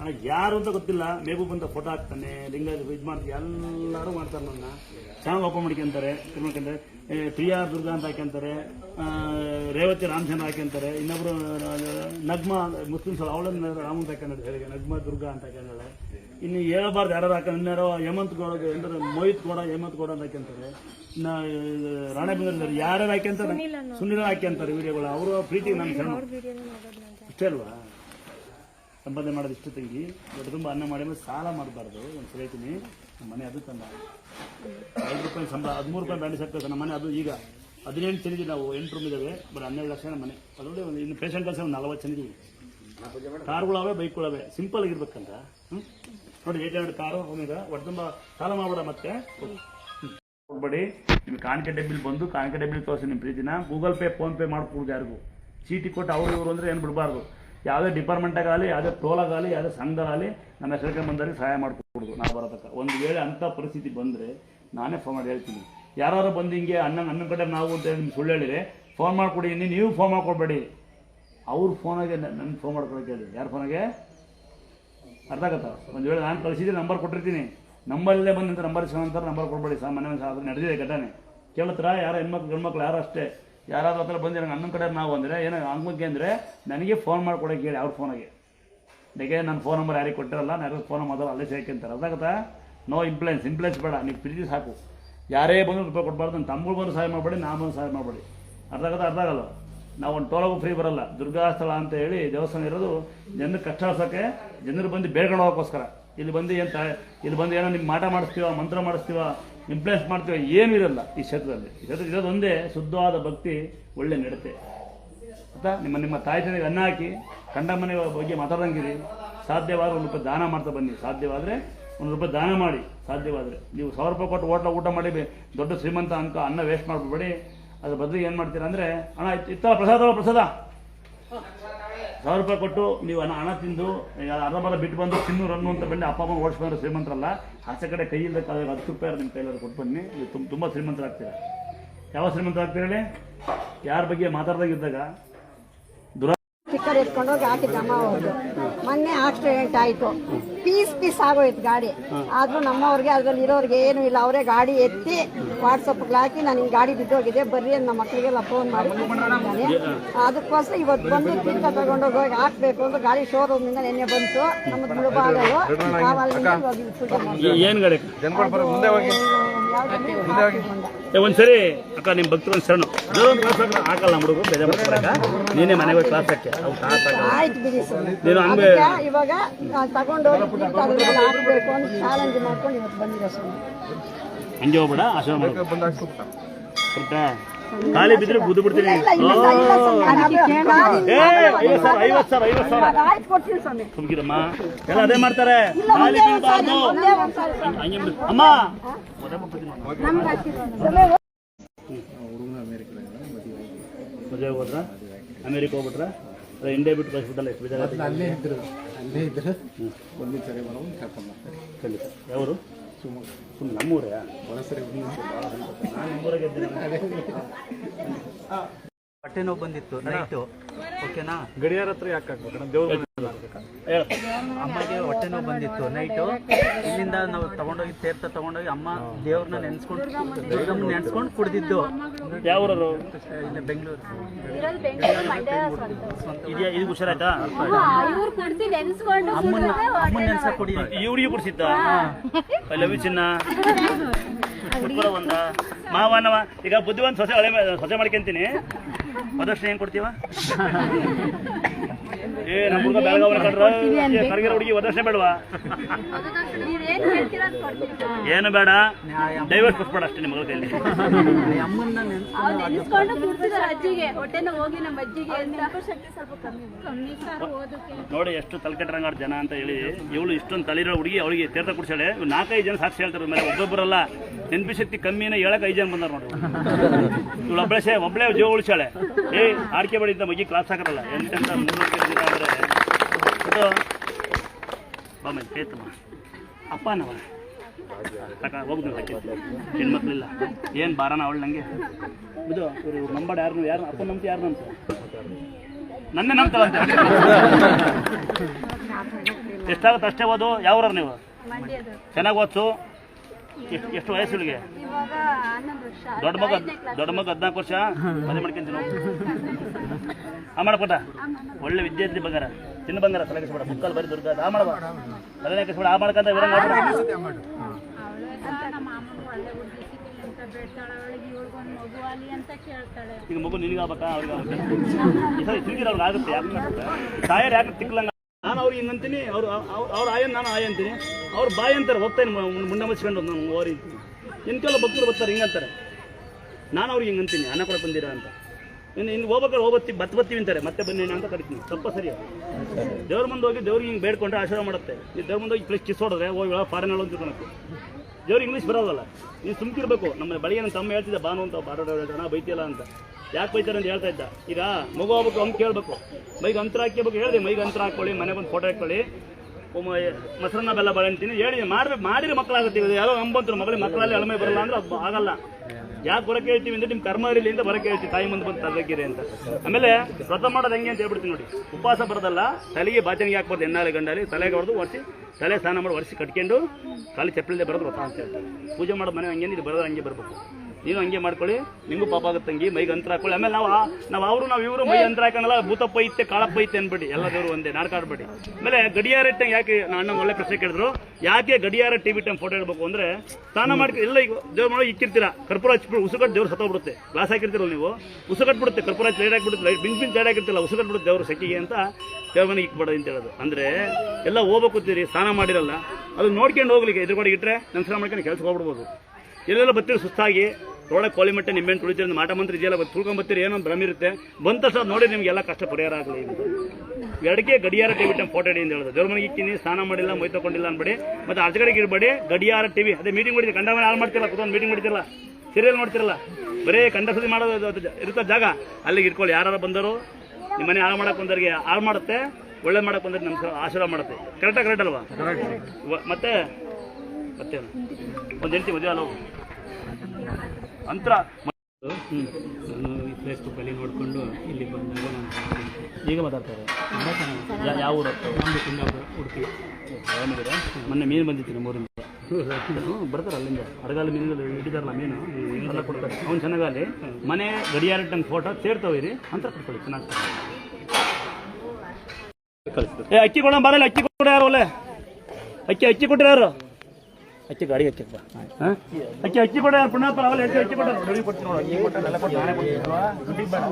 ಅಣ್ಣ ಯಾರು ಅಂತ ಗೊತ್ತಿಲ್ಲ. ಮೇಬು ಬಂದ ಫೋಟೋ ಹಾಕ್ತಾನೆ ಲಿಂಗ ಇದು ಮಾಡ್ತಾರೆ ಎಲ್ಲರೂ ಮಾಡ್ತಾರೆ ನನ್ನ. ಚಾನಲ್ ಓಪನ್ ಮಾಡ್ಕೊಂತಾರೆ ಇದು ಮಾಡ್ಕೊಂತಾರೆ ಏ, ಪ್ರಿಯಾ ದುರ್ಗಾ ಅಂತ ಹಾಕ್ಯಂತಾರೆ. ರೇವತಿ ರಾಮಚಂದ್ರ ಹಾಕ್ಯಂತಾರೆ. ಇನ್ನೊಬ್ರು ನಗ್ಮ ನಗ್ಮಾ ಮುಸ್ಲಿಮ್ಸ್ ಅವಳನ್ನ ರಾಮ ಅಂತ ಹಾಕ್ಯಂದ್ರೆ ಹೇಳಿ ನಗ್ಮ ದುರ್ಗಾ ಅಂತ ಹಾಕ್ಯಂದ್ರೆ. ಇನ್ನು ಹೇಳಬಾರ್ದು ಯಾರು ಹಾಕ ಇನ್ನಾರೋ ಹೇಮಂತ್ ಗೌಡ ಅಂದ್ರೆ ಮೋಹಿತ್ ಗೌಡ ಹೇಮಂತ್ ಗೌಡ ಅಂತ ಹಾಕ್ಯಂತಾರೆ. ಇನ್ನು ಇದು ಯಾರು ಯಾರ್ಯಾರು ಹಾಕ್ಯಂತಾರೆ? ಸುನಿಲ್ ಹಾಕ್ಯಂತಾರೆ ವಿಡಿಯೋಗಳು ಅವರು ಪ್ರೀತಿ ನನ್ನ ಅಷ್ಟೇ ಇಷ್ಟೇ ಅಲ್ವಾ? ಸಂಪಾದನೆ ಮಾಡೋದು ಇಷ್ಟು ತಂಗಿ ದೊಡ್ಡ ತುಂಬ ಅನ್ನ ಮಾಡಿ ಮೇಲೆ ಸಾಲ ಮಾಡಬಾರ್ದು. ಒಂದು ಸಲ ಹೇಳ್ತೀನಿ ನಮ್ಮ ಮನೆ ಅದು ತಂದ. ಐದು ರೂಪಾಯಿ ಸಂಬಳ, ಹದಿಮೂರು ರೂಪಾಯಿ ಬ್ಯಾಂಡ್ ಆಗ್ತದೆ ನಮ್ಮ ಮನೆ ಅದು ಈಗ ಹದಿನೆಂಟು ಚೆನ್ನಿದ್ವಿ ನಾವು, ಎಂಟು ರೂಮ್ ಇದ್ದಾವೆ, ಬರೀ ಹನ್ನೆರಡು ಲಕ್ಷ ಮನೆ. ಅದರಲ್ಲಿ ಒಂದು ಇನ್ನು ಪೇಷಂಟ್ ಕೆಲಸ ಒಂದು ನಲವತ್ತು ಜನ ಕಾರ್ಗಳಾವೆ ಬೈಕ್ಗಳಾವೆ ಸಿಂಪಲ್ ಆಗಿರ್ಬೇಕಂತ. ಹ್ಞೂ ನೋಡಿ ಏಟ್ ಎರಡು ಕಾರು ಹೋಮಿಗ ಒಟ್ಟು ತುಂಬ ಸಾಲ ಮಾಡಬೇಡ ಮತ್ತೆ. ಹೋಗ್ಬೇಡಿ ನಿಮ್ಗೆ ಕಾಣಿಕೆ ಡಬ್ಬಿಲ್ ಬಂದು, ಕಾಣಿಕೆ ಡಬ್ಬಿಲ್ ತೋರಿಸಿ ನಿಮ್ಮ ಪ್ರೀತಿನ. ಗೂಗಲ್ ಪೇ ಫೋನ್ಪೇ ಮಾಡ್ಕೊಡ್ದು ಯಾರಿಗೂ. ಚೀಟಿ ಕೊಟ್ಟು ಅವ್ರು ಇವರು ಅಂದರೆ ಏನು ಬಿಡಬಾರ್ದು. ಯಾವುದೇ ಡಿಪಾರ್ಟ್ಮೆಂಟಾಗಲಿ ಯಾವುದೇ ಟೋಲಾಗಲಿ, ಯಾವುದೇ ಸಂಘದಲ್ಲಾಗಲಿ ನಮ್ಮ ಹೆಸರಿಗೆ ಬಂದವರಿಗೆ ಸಹಾಯ ಮಾಡಿಕೊಡ್ಬೋದು ನಾವು ಬರೋತಕ್ಕ ಒಂದು ವೇಳೆ ಅಂಥ ಪರಿಸ್ಥಿತಿ ಬಂದರೆ ನಾನೇ ಫೋನ್ ಮಾಡಿ ಹೇಳ್ತೀನಿ. ಯಾರು ಬಂದು ಹಿಂಗೆ ಅಣ್ಣ ನನ್ನ ಕಡೆ ನಾವು ಅಂತ ಹೇಳಿ ಸುಳ್ಳು ಹೇಳಿರಿ ಫೋನ್ ಮಾಡಿಕೊಡಿ ನೀವು ಫೋನ್ ಮಾಡಿಕೊಡ್ಬೇಡಿ ಅವ್ರ ಫೋನಾಗೆ ನನ್ನ ಫೋನ್ ಮಾಡ್ಕೊಳಕ್ಕೆ ಹೇಳಿ. ಯಾರ ಫೋನಾಗೆ ಅರ್ಥ ಆಗತ್ತಾ? ಒಂದು ವೇಳೆ ನಾನು ಕಳಿಸಿದ್ರೆ ನಂಬರ್ ಕೊಟ್ಟಿರ್ತೀನಿ. ನಂಬರಲ್ಲೇ ಬಂದಂತ ನಂಬರ್ ಇಸ್ಕೊಂತಾರೆ ನಂಬರ್ ಕೊಡ್ಬೇಡಿ. ಸಾಮಾನ್ಯ ನಡೆದಿದೆ ಘಟನೆ. ಕೇಳತ್ತರ ಯಾರು ಹೆಣ್ಮಕ್ಳು, ಗಂಡ್ಮಕ್ಳು ಯಾರು ಅಷ್ಟೇ? ಯಾರಾದ್ರೂ ಹತ್ರ ಬಂದು ನನಗೆ ಅಣ್ಣನ ಕಡೆ ನಾವು ಅಂದರೆ ಏನೋ ಹಂಗೆ ಅಂದರೆ ನನಗೆ ಫೋನ್ ಮಾಡ್ಕೊಡೋಕೆ ಹೇಳಿ ಅವ್ರ ಫೋನಿಗೆ ಅದಕ್ಕೆ ನನ್ನ ಫೋನ್ ನಂಬರ್ ಯಾರಿಗೆ ಕೊಟ್ಟಿರಲ್ಲ, ನಾನು ಫೋನ್ ಮಾತಾಡೋ ಅಲ್ಲೇ ಸೇರ್ಕೊಂತಾರೆ ಅದಾಗತ್ತಾ? ನೋ ಇಂಪ್ಲೆನ್ಸ್ ಇಂಪ್ಲೆನ್ಸ್ ಬೇಡ, ನೀವು ಪ್ರೀತಿ ಸಾಕು. ಯಾರೇ ಬಂದು ರೂಪಾಯಿ ಕೊಡಬಾರ್ದು ನನ್ನ ತಮ್ಮಗಳು ಬಂದು ಸಹಾಯ ಮಾಡಬೇಡಿ, ನಾನು ಬಂದು ಸಹಾಯ ಮಾಡಬೇಡಿ. ಅರ್ಧ ಆಗುತ್ತೆ? ಅರ್ಧ ಆಗಲ್ಲ. ನಾವು ಒಂದು ಟೋಲಗೂ ಫ್ರೀ ಬರಲ್ಲ. ದುರ್ಗಾ ಸ್ಥಳ ಅಂತ ಹೇಳಿ ದೇವಸ್ಥಾನ ಇರೋದು ಜನರು ಕಷ್ಟ ಆಡ್ಸೋಕ್ಕೆ ಜನರು ಬಂದು ಬೇಡ್ಕೊಂಡು ಹೋಗೋಕ್ಕೋಸ್ಕರ. ಇಲ್ಲಿ ಬಂದು ಏನು ಇಲ್ಲಿ ಬಂದು ಏನೋ ನಿಮ್ಮ ಮಾಟ ಮಾಡಿಸ್ತೀವ, ಮಂತ್ರ ಮಾಡಿಸ್ತೀವ ಇಂಪ್ಲೆನ್ಸ್ ಮಾಡ್ತೀವಿ ಏನೂ ಇರಲ್ಲ ಈ ಕ್ಷೇತ್ರದಲ್ಲಿ. ಈ ಕ್ಷೇತ್ರ ಇರೋದೊಂದೇ ಶುದ್ಧವಾದ ಭಕ್ತಿ, ಒಳ್ಳೆ ನಡತೆ. ಆಯ್ತಾ? ನಿಮ್ಮ ನಿಮ್ಮ ತಾಯಿ ತಂದೆಗೆ ಅನ್ನ ಹಾಕಿ ಕಂಡ ಮನೆ ಬಗ್ಗೆ ಮಾತಾಡಂಗಿರಿ ಸಾಧ್ಯವಾದ್ರೆ ಒಂದು ರೂಪಾಯಿ ದಾನ ಮಾಡ್ತಾ ಬನ್ನಿ. ಸಾಧ್ಯವಾದರೆ ಒಂದು ರೂಪಾಯಿ ದಾನ ಮಾಡಿ. ಸಾಧ್ಯವಾದರೆ ನೀವು ಸಾವಿರ ರೂಪಾಯಿ ಕೊಟ್ಟು ಹೋಟ್ಲ ಊಟ ಮಾಡಿ ದೊಡ್ಡ ಶ್ರೀಮಂತ ಅಂಕ ಅನ್ನ ವೇಸ್ಟ್ ಮಾಡಿಬಿಡಿ ಅದ್ರ ಬದಲಿಗೆ ಏನು ಮಾಡ್ತೀರಾ ಅಂದರೆ, ಅಣ್ಣ, ಇತ್ತ ಪ್ರಸಾದ ಪ್ರಸಾದ. ಸಾವಿರ ರೂಪಾಯಿ ಕೊಟ್ಟು ನೀವು ಹಣ ಹಣ ತಿಂದು ಅರ್ಧಂಬರ ಅರ್ಧ ಬಿಟ್ಟು ಬಂದು ತಿನ್ನು, ರನ್ನು ಅಂತ ಬಂದು ಅಪ್ಪ, ಅಮ್ಮ ಓಡಿಸ್ಕೊಂಡ್ರೆ ಶ್ರೀಮಂತರಲ್ಲ. ಆಚೆ ಕಡೆ ಕೈ ಕಾಲ ಹತ್ತು ರೂಪಾಯಿ ನಿಮ್ಮ ಕೈಲಾದ್ರು ಕೊಟ್ಟು ಬನ್ನಿ. ನೀವು ತುಂಬ ತುಂಬ ಶ್ರೀಮಂತರಾಗ್ತೀರಾ? ಯಾವ ಶ್ರೀಮಂತರಾಗ್ತೀರಾ ಹೇಳಿ? ಯಾರ ಬಗ್ಗೆ ಮಾತಾಡ್ದಾಗಿದ್ದಾಗ ದುರ ಹೋಗಿ ಹಾಕಿದ್ದಮ್ಮ ಅವ್ರದ್ದು ಮೊನ್ನೆ ಆಕ್ಸಿಡೆಂಟ್ ಆಯಿತು. ಪೀಸ್ ಪೀಸ್ ಆಗೋಯ್ತು ಗಾಡಿ. ಆದರೂ ನಮ್ಮವ್ರಿಗೆ ಅದ್ರಲ್ಲಿ ಇರೋರಿಗೆ ಏನು ಇಲ್ಲ. ಅವರೇ ಗಾಡಿ ಎತ್ತಿ ವಾಟ್ಸಪ್ಗೆ ಹಾಕಿ ನಾನು ಹಿಂಗೆ ಗಾಡಿ ಬಿದ್ದೋಗಿದೆ ಬರ್ರಿ ಅಂತ ನಮ್ಮ ಮಕ್ಕಳಿಗೆಲ್ಲ ಫೋನ್ ಮಾಡಿ. ಅದಕ್ಕೋಸ್ಕರ ಇವತ್ತು ಬಂದು ತಿಂತ ತಗೊಂಡೋಗಿ ಹೋಗಿ ಹಾಕ್ಬೇಕು ಅಂತ ಗಾಡಿ ಶೋರೂಮಿಂದ ನೆನ್ನೆ ಬಂತು. ನಮ್ಮ ಮುಳುಬಾಗಲು. ನಾವು ಏನು ಇವಾಗ ಇಲ್ಲಿ ಪೂಜೆ ಮಾಡ್ತೀವಿ. ಒಂದ್ಸರಿ ಅಕ್ಕ ನಿಮ್ಮ ಭಕ್ತರು ಒಂದು ಶರಣು ಕ್ಲಾಸ್ ಹಾಕಲ್ಲ ನಮ್ಮ ಹುಡುಗರು ಬೇಜಾರು ಮಾಡ್ಕೊಳಕ ನೀನೇ ಮನೆಗೆ ಹೋಗಿ ಕ್ಲಾಸ್ ಹಾಕಿ. ಅವ್ರು ಕ್ಲಾಸ್ ಆಯ್ತು ಬಿಡಿ ಸರ್. ನೀನು ಹಂಗೆ ಇವಾಗ ಹಂಗೆ ಹೋಗ್ಬೇಡ ಆಶೀರ್ವಾದ ಖಾಲಿ ಬಿದ್ರೆ ಬುದ್ದು ಬಿಡ್ತೀನಿ. ಸಾವಿರ. ಸಾವಿರ ಸುಮ್ಕಿರಮ್ಮ ಎಲ್ಲ ಅದೇ ಮಾಡ್ತಾರೆ. ಖಾಲಿ ಬೀಳ್ಬಾರ್ದು. ಅಮ್ಮ. ಮದುವೆ ಹೋದ್ರ? ಅಮೇರಿಕ ಹೋಗ್ಬಿಟ್ರ? ಇಂಡಿಯಾ ಬಿಟ್ಟು ಕಳಿಸ್ಬಿಟ್ಟಲ್ಲ ಎಷ್ಟು ಬೇಜಾರ ಅಲ್ಲೇ ಇದ್ರು. ಅಲ್ಲೇ ಇದ್ರು. ಒಂದೇ ಸರಿ ಬರೋ ಕರ್ಕೊಂಡು ಬರ್ತಾರೆ. ಖಂಡಿತ. ಯಾವರು? ಶಿವಮೊಗ್ಗ ಸುಮ್ಮನೆ ನಮ್ಮೂರೇ ಒಳಸರಿ ನಾನು ನಮ್ಮೂರಾಗೆ ಇದ್ದೀನಿ ಹೊಟ್ಟೆ ನೋವು ಬಂದಿತ್ತು ನೈಟು. ಓಕೆನಾ? ಗಡಿಯಾರ ಹತ್ರ ಯಾಕೆ ಅಮ್ಮಗೆ ಹೊಟ್ಟೆ ನೋವು ಬಂದಿತ್ತು ನೈಟು. ಇಲ್ಲಿಂದ ನಾವು ತಗೊಂಡೋಗಿ ತೀರ್ಥ ತಗೊಂಡೋಗಿ ಅಮ್ಮ ದೇವ್ರನ್ನ ನೆನ್ಸ್ಕೊಂಡು ದುರ್ಗಮ್ಮ ನೆನ್ಸ್ಕೊಂಡು ಕುಡ್ದಿದ್ದು. ಯಾವ ಇಲ್ಲಿ ಬೆಂಗಳೂರು. ಇದೆಯಾ? ಇದು ಹುಷಾರಾಯ್ತಾ ಇವ್ರು ಕುಡ್ಸಿ ನೆನ್ಸ್ಕೊಂಡು ಅಮ್ಮನ್ನ ಅಮ್ಮನ ನೆನ್ಸ ಕುಡಿ ಇವ್ರಿಗೆ ಕುಡಿಸಿದ್ದ? ಲವ್ ಚಿನ್ನ. ಒಂದ. ಮಾವನವ ಈಗ ಬುದ್ಧಿವಂತ ಸೊಸೆ ಹಳೆ ಸೊಸೆ ಮಾಡ್ಕೊಂತೀನಿ. ಅದಷ್ಟು ಏನ್ ಕೊಡ್ತೀವ? ಏ ನಮ್ಮ ಹುಡುಗ ಬೆಳಗಾವಿ ಕರ್ಗಿರ ಹುಡುಗಿ ವದರ್ಶನೆ ಬೇಡವಾ? ಏನು ಬೇಡ ಡೈವರ್ಸ್ ಕೊಟ್ಬೇಡ ಅಷ್ಟೇ ನಿಮ್ಮ ಮಗಳ ಕೈಲಿ. ಅಮ್ಮನ್ನ ನೆನ್ಸ್ ಅವ್ರು ಅಜ್ಜಿಗೆ. ಹೊಟ್ಟೆನ ಹೋಗಿ ನಮ್ಮ ಅಜ್ಜಿಗೆ ಅಂತ. ಶಕ್ತಿ ಸ್ವಲ್ಪ ಕಮ್ಮಿ ಕಮ್ಮಿ ಸರ್ ನೋಡಿ ಎಷ್ಟು ತಲೆಕೆಟ್ಟರಂಗಾಡ್ ಜನ ಅಂತ ಹೇಳಿ ಇವಳು ಇಷ್ಟೊಂದು ತಲೆರೋ ಹುಡುಗಿ ಅವಳಿಗೆ ತೀರ್ಥ ಕುಡಿಸಾಳೆ ನಾಲ್ಕೈದು ಜನ ಸಾಕ್ಷಿ ಹೇಳ್ತಾರೆ ಮೇಲೆ. ಒಬ್ಬೊಬ್ಬರಲ್ಲ ನೆನಪಿ ಶಕ್ತಿ ಕಮ್ಮಿನ ಹೇಳಕ್ ಐದು ಜನ ಬಂದಾರ ನೋಡಿ ಇವಳು. ಒಬ್ಬಳೆ ಸೇ ಒಬ್ಬಳೆ ಜೀವ ಉಳಿಸಾಳೆ ಏ ಆರ್ಕೆ ಬಡಿದ್ದ ಮಗಿ ಕ್ಲಾಸ್ ಹಾಕಲ್ಲ ಎಂತೆಂತ ಇದು ಬಾ ಮೇಲೆ ಕೇತಮ್ಮ ಅಪ್ಪನವ. ತಕ ಹೋಗ್ದು ಹೆಣ್ಮಕ್ಳಿಲ್ಲ. ಏನು ಬಾರನ ಅವಳು ನಂಗೆ? ಇದು ಇವರು ನಂಬಾಡ ಯಾರು ಯಾರು ಅಪ್ಪ ನಂಬ್ತಿ ಯಾರು ನಂಬ್ತಾರೆ ನನ್ನೇ ನಂಬ್ತಾವಂತೆ ಎಷ್ಟಾಗುತ್ತೆ ಅಷ್ಟೇ ಓದು? ಯಾವ್ರ ನೀವು? ಚೆನ್ನಾಗಿ ಓದ್ಸು? ಎಷ್ಟು ವಯಸ್ಸು ದೊಡ್ಡ ಮಗ ದೊಡ್ಡ ಮಗ ಹದಿನಾಲ್ಕು ವರ್ಷ? ಮದುವೆ ಮಾಡ್ಕೊಂತೀನಿ ಆ ಮಾಡ್ಕೊಟ ಒಳ್ಳೆ ವಿದ್ಯಾರ್ಥಿ ಬಂಗಾರ. ಚಿನ್ನ ಬಂಗಾರ ತಲೆ ಮುಕ್ಕಲ್ ಬರೀ ದುರ್ಗ. ಆ ಮಾಡಬ ತಲೆ ಆ ಮಾಡ್ಕಂತ ಇವ್ರ ಈಗ ಮಗು ನಿನಗೆ ಆಗ್ಬೇಕಾ ಅವ್ರಿಗೆ ಈ ಸರಿ ತಿರುಗಿರ ಅವ್ರಿಗೆ ಆಗುತ್ತೆ ಯಾಕೆ ತಾಯರ್ ಯಾಕೆ ತಿಕ್ಲಂಗ ನಾನು ಅವ್ರಿಗೆ ಹಿಂಗಂತೀನಿ ಅವ್ರು ಅವ್ರ ಆಯನ್ ನಾನು ಆಯ ಅಂತೀನಿ. ಅವ್ರು ಬಾಯಿ ಅಂತಾರೆ ಹೋಗ್ತಾನೆ ಮುಂಡೆ ಮುಚ್ಕೊಂಡು ನಾನು ಓರಿ ಇನ್ಕೆಲ್ಲ ಭಕ್ತರು ಬರ್ತಾರೆ ಹಿಂಗಂತಾರೆ ನಾನು ಅವ್ರಿಗೆ ಹಿಂಗಂತೀನಿ ಅನ್ನ ಕೂಡ ಬಂದಿರ ಅಂತ. ಇನ್ನು ಇನ್ನು ಹೋಗ್ಬೇಕಾದ್ರೆ ಹೋಗ್ಬತ್ತಿ ಬತ್ ಬತ್ತೀವಿ ಅಂತಾರೆ ಮತ್ತೆ ಬನ್ನಿ ಅಂತ ಕರಿತೀನಿ ತಪ್ಪ ಸರಿ ದೇವ್ರ ಮುಂದೆ ಹೋಗಿ ದೇವ್ರಿಗೆ ಹಿಂಗೆ ಬೇಡ್ಕೊಂಡ್ರೆ ಆಶೀರ್ವಾದ ಮಾಡುತ್ತೆ. ಈ ದೇವ್ರ ಮುಂದೆ ಹೋಗಿ ಪ್ಲೇಸ್ ಕಿಸ್ ಹೊಡೆದ್ರೆ ಹೋಗಿ ಫಾರಿನ್ ಹೇಳೋ ತಿಳ್ಕೊಳಕ್ಕೆ. ದೇವ್ರು ಇಂಗ್ಲೀಷ್ ಬರೋದಲ್ಲ. ನೀವು ಸುಮ್ಕಿರ್ಬೇಕು. ನಮ್ಮ ಬಳಿಗೆ ನನ್ನ ತಮ್ಮ ಹೇಳ್ತಿದ್ದೆ, ಬಾನು ಅಂತ ಬಾಡೋಡ ನಾ ಬೈತಿಲ್ಲ ಅಂತ. ಯಾಕೆ ಬೈತಾರೆ ಅಂತ ಹೇಳ್ತಾ ಇದ್ದ. ಈಗ ಮಗು ಹೋಗ್ಬೇಕು ಹಂಗೆ ಕೇಳಬೇಕು. ಮೈಗೆ ಅಂತರ ಹಾಕಿಬೇಕು ಹೇಳಿದೆ, ಮೈಗೆ ಅಂತರ ಹಾಕೊಳ್ಳಿ ಮನೆ ಬಂದು ಫೋಟೋ ಹಾಕೊಳ್ಳಿ. ಮೊಸರನ್ನ ಬೆಲ್ಲ ಬಳೆ ಅಂತೀನಿ. ಹೇಳಿ ಮಾಡಿ ಮಾಡಿದ್ರೆ ಮಕ್ಕಳಾಗುತ್ತೆ ಯಾರೋ ನಂಬಂತರು ಮಗಳಿಗೆ ಮಕ್ಕಳಲ್ಲಿ ಅಳಮೆ ಬರಲ್ಲ ಅಂದ್ರೆ ಅದು ಆಗಲ್ಲ. ಯಾಕೆ ಬರಕ್ಕೆ ಹೇಳ್ತೀವಿ ಅಂದ್ರೆ ನಿಮ್ಮ ಕರ್ಮ ಅಂತ ಬರಕ್ಕೆ ಹೇಳ್ತೀವಿ. ತಾಯಿ ಮುಂದೆ ಬಂದು ತರಬೇಕಿರಿ ಅಂತ. ಆಮೇಲೆ ವ್ರತ ಮಾಡೋದು ಹೆಂಗೆ ಅಂತ ಹೇಳ್ಬಿಡ್ತೀನಿ ನೋಡಿ. ಉಪವಾಸ ಬರೋದಲ್ಲ, ತಲೆಗೆ ಬಾಚನಿಗೆ ಹಾಕ್ಬಾರ್ದು ಎಣ್ಣಾಲಿ ಗಂಡಾಲಿ, ತಲೆಗೆ ಹೊಡೆದು ಒರೆಸಿ, ತಲೆ ಸ್ನಾನ ಮಾಡಿ ಒರೆಸಿ ಕಟ್ಕೊಂಡು ಖಾಲಿ ಚಪ್ಪಲಿಂದ ಬರೋದು ವ್ರತ ಅಂತ ಹೇಳ್ತಾರೆ. ಪೂಜೆ ಮಾಡೋ ಮನೆ ಹಂಗೆ ಇದು ಬರೋದು ಹಂಗೆ ಬರಬೇಕು. ನೀನು ಹಂಗೆ ಮಾಡ್ಕೊಳ್ಳಿ. ನಿಮಗೂ ಪಾಪ ಆಗುತ್ತೆ ತಂಗಿ, ಮೈಗೆ ಅಂತರ ಹಾಕೊಳ್ಳಿ. ಆಮೇಲೆ ನಾವು ನಾವು ಅವರು, ನಾವು ಇವರು ಮೈ ಅಂತರ ಹಾಕೋಣಲ್ಲ, ಭೂತಪ್ಪ ಐತೆ, ಕಾಳಪ್ಪ ಐತೆ ಅನ್ಬೇಡಿ. ಎಲ್ಲ ದೇವರು ಒಂದೇ ನಾಡ್ಕಾಡ್ಬೇಡಿ ಆಮೇಲೆ ಗಡಿಯಾರ ಇಟ್ಟಂಗೆ ಯಾಕೆ ನಾನು ಒಳ್ಳೆ ಪ್ರಶ್ನೆ ಕೇಳಿದ್ರು? ಯಾಕೆ ಗಡಿಯಾರ ಟಿವಿ ಟೈಮ್ ಫೋಟೋ ಇಡಬೇಕು ಅಂದ್ರೆ, ಸ್ನಾನ ಮಾಡಿ ಎಲ್ಲ ಈಗ ದೇವ್ರ ಮಾಡೋ ಇಕ್ಕಿರ್ತೀರ. ಕರ್ಪೂರ ಹಚ್ಬಿಟ್ಟು ಉಸುಗಟ್ಟು ದೇವ್ರು ಸತ್ತೋಗ್ಬಿಡುತ್ತೆ. ಗ್ಲಾಸ್ ಹಾಕಿರ್ತೀರಲ್ಲ ನೀವು? ಉಸುಕಟ್ಬಿಡುತ್ತೆ, ಕರ್ಪೂರ ಹಚ್ಚಿ ಲೈಟ್ ಹಾಕ್ಬಿಡುತ್ತೆ ಲೈಟ್ ಬಿಂಚ್ ಬಿಂಚ್ ಲೈಟ್ ಹಾಕಿರ್ತಿಲ್ಲ ಉಸುಗಟ್ಬಿಡುತ್ತೆ ದೇವ್ರ ಅಂತ ದೇವ್ರ ಮನೆಗೆ ಇಕ್ಬೇಡ ಅಂತ ಹೇಳೋದು. ಅಂದ್ರೆ, ಎಲ್ಲ ಹೋಗ್ಬೇಕುತ್ತೀರಿ ಸ್ನಾನ ಮಾಡಿರಲ್ಲ ಅದು ನೋಡ್ಕೊಂಡು ಹೋಗ್ಲಿಕ್ಕೆ ಎದುರುಗಡೆ ಇಟ್ಟರೆ ನಮಸ್ಕಾರ ಮಾಡ್ಕೊಂಡು ಕೆಲ್ಸಕ್ಕೆ ಹೋಗ್ಬಿಡ್ಬೋದು. ಎಲ್ಲೆಲ್ಲ ಬರ್ತೀರಿ ಸುಸ್ತಾಗಿ ಒಳಗೆ ಕೋಳಿ ಮಟ್ಟ ನಿಮ್ಮೇನು ತುಳಿತೀರಿ ಮಾಟ ಮಂತ್ರಿ ಇದೆಯಲ್ಲ ತುಳ್ಕೊಂಬತ್ತೀರಿ ಏನೋ ಭ್ರಮ ಇರುತ್ತೆ. ಬಂದ ಸರ್ ನೋಡಿ ನಿಮಗೆಲ್ಲ ಕಷ್ಟ ಪರಿಹಾರ ಆಗಲಿ ಎರಡಕ್ಕೆ ಗಡಿಯಾರ ಟಿವಿ ಟೈಮ್ ಫೋಟೋ ಇಡಿ ಅಂತ ಹೇಳಿದ್ರು ದೇವ್ರ ಮನೆಗೆ ಇಕ್ಕಿನಿ ಸ್ನಾನ ಮಾಡಿಲ್ಲ ಮೈ ತಗೊಂಡಿಲ್ಲ ಅನ್ಬಿಡಿ ಮತ್ತೆ ಕಡೆಗೆ ಇರಬೇಡಿ ಗಡಿಯಾರ ಟಿವಿ. ಅದೇ ಮೀಟಿಂಗ್ ಮಾಡಿದ್ರೆ ಕಂಡ ಮನೆ ಹಾಳು ಮಾಡ್ತಿಲ್ಲ ಕುತ್ಕೊಂಡು ಮೀಟಿಂಗ್ ಮಾಡ್ತಿರಲ್ಲ ಸೀರಿಯಲ್ ನೋಡ್ತಿರಲ್ಲ. ಬರೀ ಕಂಡಸದಿ ಮಾಡೋದು ಇರುತ್ತೆ ಜಾಗ? ಅಲ್ಲಿಗೆ ಇಟ್ಕೊಳ್ಳಿ. ಯಾರು ಬಂದರು ನಿಮ್ಮ ಮನೆ ಹಾಳು ಮಾಡಕ್ಕೆ ಬಂದವರಿಗೆ ಹಾಳು ಮಾಡುತ್ತೆ ಒಳ್ಳೆ ಮಾಡಕ್ಕೆ ಬಂದ್ರೆ ನಮ್ಮ ಆಶೀರ್ವಾದ ಮಾಡುತ್ತೆ. ಕರೆಕ್ಟಾಗಿ ಕರೆಕ್ಟ್ ಅಲ್ವಾ? ಮತ್ತೆ? ಮತ್ತೇನು ಒಂದು ಹೆಂಡತಿ ಮದುವೆ ಅಲ್ಲ ಅಂತರ. ನಾನು ಈ ಫೇಸ್ಬುಕ್ಕಲ್ಲಿ ನೋಡಿಕೊಂಡು ಇಲ್ಲಿ ಬಂದಾಗ ನಾನು ಈಗ ಮಾತಾಡ್ತಾರೆ. ಯಾವ ಊರು? ನಮ್ಮದು ಕುಂದಾಪುರ ಉಡುಪಿ. ಆರಾಮಿದ್ದೀರಾ ಮೊನ್ನೆ ಮೀನು ಬಂದಿತ್ತು ನಮ್ಮೂರಿಂದ ಹ್ಞೂ ಬರ್ತಾರೆ ಅಲ್ಲಿಂದ. ಅಡಗಾಲ ಮೀನು ಹಿಡಿದಾರಲ್ಲ ಮೀನು? ಎಲ್ಲ ಕೊಡ್ತಾರೆ. ಅವ್ನು ಚೆನ್ನಾಗಲ್ಲಿ ಮನೆ ಗಡಿಯಾರ ಟಂಗ್ ಫೋಟೋ ಸೇರ್ತಾವಿರಿ ಅಂತ ಕೊಡ್ಕೊಳ್ಳಿ ಚೆನ್ನಾಗಿ ಏ ಅಕ್ಕಿ ಕೊಡ ಬರಲ್ಲ ಅಕ್ಕಿ ಕೊಡ ಯಾರು ಒಳ್ಳೆ? ಅಕ್ಕಿ ಅಕ್ಕಿ ಕೊಟ್ಟರೆ ಯಾರು? ಅಕ್ಕಿ ಗಾಡಿ ಅಕ್ಕಿ ಹಾಂ? ಅಕ್ಕಿ ಅಕ್ಕಿ ಕೊಡ ಪುಣ್ಯಪ್ಪ ಅವಲ್ಲ ಅಕ್ಕಿ ಅಕ್ಕಿ ಕೊಟ್ಟಾರ ದುಡ್ಡು ಕೊಡ್ತೀನಿ ನೋಡು ಅಕ್ಕಿ ಕೊಟ್ಟಾರ ಎಲ್ಲ ಕೊಟ್ಟು ನಾನೇ ಕೊಡ್ತೀನಿ. ದುಡ್ಡಿಗೆ ಬೇಡ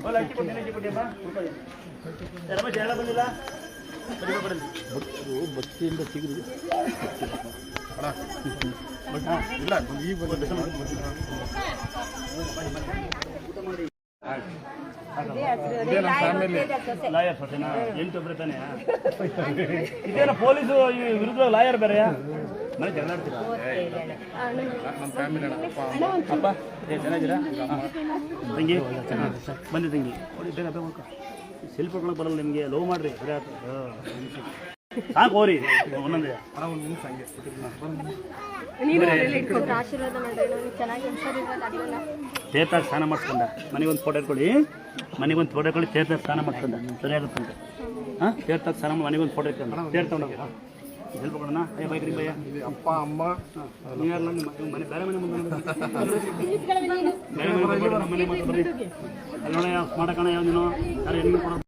ಅವಲ್ಲ ಅಕ್ಕಿ ಕೊಡ್ತೀನಿ ಅಕ್ಕಿ ಕೊಟ್ಟಿಯಮ್ಮ ರಮೇಶ್ ಎಲ್ಲ ಬಂದಿಲ್ಲ? ಬನ್ನಿ, ಬನ್ನಿ. ಭಕ್ತಿಯಿಂದ ಸಿಗುದು ಇಲ್ಲ ಈ ಲಾಯರ್ ಸೊಸೆನಾ ಎಂಟು ಒಬ್ಬರೇ ತಾನೆ? ಇದೇನ ಪೊಲೀಸು ಈ ವಿರುದ್ಧ ಲಾಯರ್ ಬೇರೆ ಮನೆ ಜಗಳಾಡ್ತೀರಾ ನಮ್ಮ ಫ್ಯಾಮಿಲಿ ಅಪ್ಪ ಅಪ್ಪ ಏ ಚೆನ್ನಾಗಿದ್ದೀರಾ. ತಂಗಿ? ಬಂದಿ ತಂಗಿ. ಬೇಗ ಬೇಗ ಬರಲ್ಲ ನಿಮಗೆ ಲವ್ ಮಾಡ್ರಿ. ಸರಿ ಆಯ್ತು. ಸಾಕು ಹೋರಿ ಒಂದೊಂದೇ. ಒಂದು ನಿಮಿಷ ಹಂಗೆ ಆಶೀರ್ವಾದ ಚೆನ್ನಾಗಿ ತೀರ್ಥಾಗ ಸ್ನಾನ ಮನೆಗೆ ಒಂದು ಫೋಟೋ ಇಟ್ಕೊಳ್ಳಿ. ಮನೆಗೊಂದು ಫೋಟೋ ಇಟ್ಕೊಳ್ಳಿ ತೇರ್ತಾಗ ಸ್ನಾನ ಮಾಡ್ಕೊಂಡ ಸರಿ ಆಗುತ್ತಂತೆ ಹಾಂ? ತೇರ್ತಾಗ ಸ್ನಾನ ಮಾಡಿ ಒಂದು ಫೋಟೋ ಇಟ್ಕೊಂಡು ತಗೊಂಡೋಗ ಸ್ವಲ್ಪ ಅಯ್ಯ ಬೈಕ್ರಿ ಭಯ ಅಪ್ಪ ಅಮ್ಮ. ನೀವೆಲ್ಲ ನಿಮ್ಮ ಮನೆ ಬೇರೆ ಮನೆ ಮುಂದೆ ಬೇರೆ ಮನೆ ಮನೆ ಬರ್ರಿ ಅಲ್ಲಿ ನೋಡ ಮಾಡಕಣ ಯಾವ ನೀನು? ಯಾರು ಹೆಣ್ಣು ಕೊಡೋದು?